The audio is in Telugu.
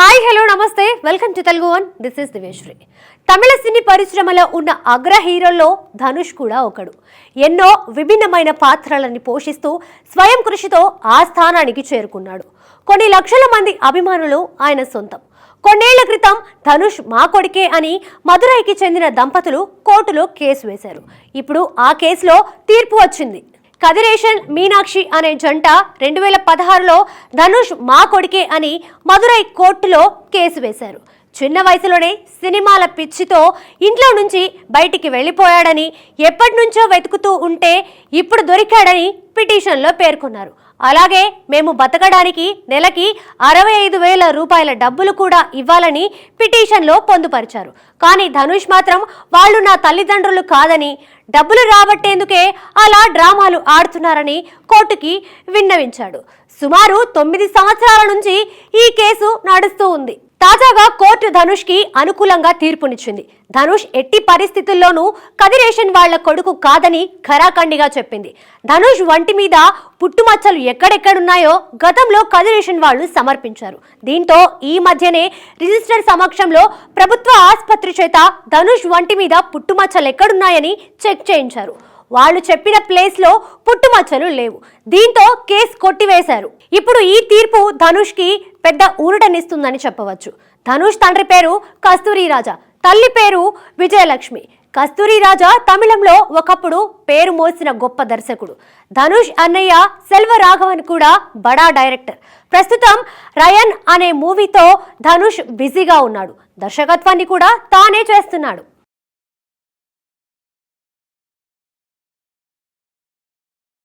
Hi hello namaste. Welcome to Telugu one this is Diveshwari తమిళ సినీ పరిశ్రమలో ఉన్న అగ్ర హీరోల్లో ధనుష్ కూడా ఒకడు. ఎన్నో విభిన్నమైన పాత్రలని పోషిస్తూ స్వయం కృషితో ఆ స్థానానికి చేరుకున్నాడు. కొన్ని లక్షల మంది అభిమానులు ఆయన సొంతం. కొన్నేళ్ళ క్రితం ధనుష్ మా కొడుకే అని మదురైకి చెందిన దంపతులు కోర్టులో కేసు వేశారు. ఇప్పుడు ఆ కేసులో తీర్పు వచ్చింది. కదిరేషన్ మీనాక్షి అనే జంట రెండు వేల పదహారులో ధనుష్ మా కొడుకే అని మదురై కోర్టులో కేసు వేశారు. చిన్న వయసులోనే సినిమాల పిచ్చితో ఇంట్లో నుంచి బయటికి వెళ్ళిపోయాడని ఎప్పటి నుంచో వెతుకుతూ ఉంటే ఇప్పుడు దొరికాడని పిటిషన్లో పేర్కొన్నారు. అలాగే మేము బతకడానికి నెలకి అరవై ఐదు వేల రూపాయల డబ్బులు కూడా ఇవ్వాలని పిటిషన్లో పొందుపరిచారు. కానీ ధనుష్ మాత్రం వాళ్ళు నా తల్లిదండ్రులు కాదని డబ్బులు రాబట్టేందుకే అలా డ్రామాలు ఆడుతున్నారని కోర్టుకి విన్నవించాడు. సుమారు తొమ్మిది సంవత్సరాల నుంచి ఈ కేసు నడుస్తూ ఉంది. తాజాగా కోర్టు ధనుష్కి అనుకూలంగా తీర్పునిచ్చింది. ధనుష్ ఎట్టి పరిస్థితుల్లోనూ కదిరేషన్ వాళ్ళ కొడుకు కాదని ఖరాఖండిగా చెప్పింది. ధనుష్ వంటి మీద పుట్టుమచ్చలు ఎక్కడెక్కడున్నాయో గతంలో కదిరేషన్ వాళ్ళు సమర్పించారు. దీంతో ఈ మధ్యనే రిజిస్టర్ సమక్షంలో ప్రభుత్వ ఆసుపత్రి చేత ధనుష్ వంటి మీద పుట్టుమచ్చలు ఎక్కడున్నాయని చెక్ చేయించారు. వాళ్ళు చెప్పిన ప్లేస్లో పుట్టుమచ్చలు లేవు. దీంతో కేసు కొట్టివేశారు. ఇప్పుడు ఈ తీర్పు ధనుష్కి పెద్ద ఊరటనిస్తుందని చెప్పవచ్చు. ధనుష్ తండ్రి పేరు కస్తూరి రాజా తల్లి పేరు విజయలక్ష్మి. కస్తూరి రాజా తమిళంలో ఒకప్పుడు పేరు మోసిన గొప్ప దర్శకుడు. ధనుష్ అన్నయ్య సెల్వ రాఘవన్ కూడా బడా డైరెక్టర్. ప్రస్తుతం రయన్ అనే మూవీతో ధనుష్ బిజీగా ఉన్నాడు. దర్శకత్వాన్ని కూడా తానే చేస్తున్నాడు.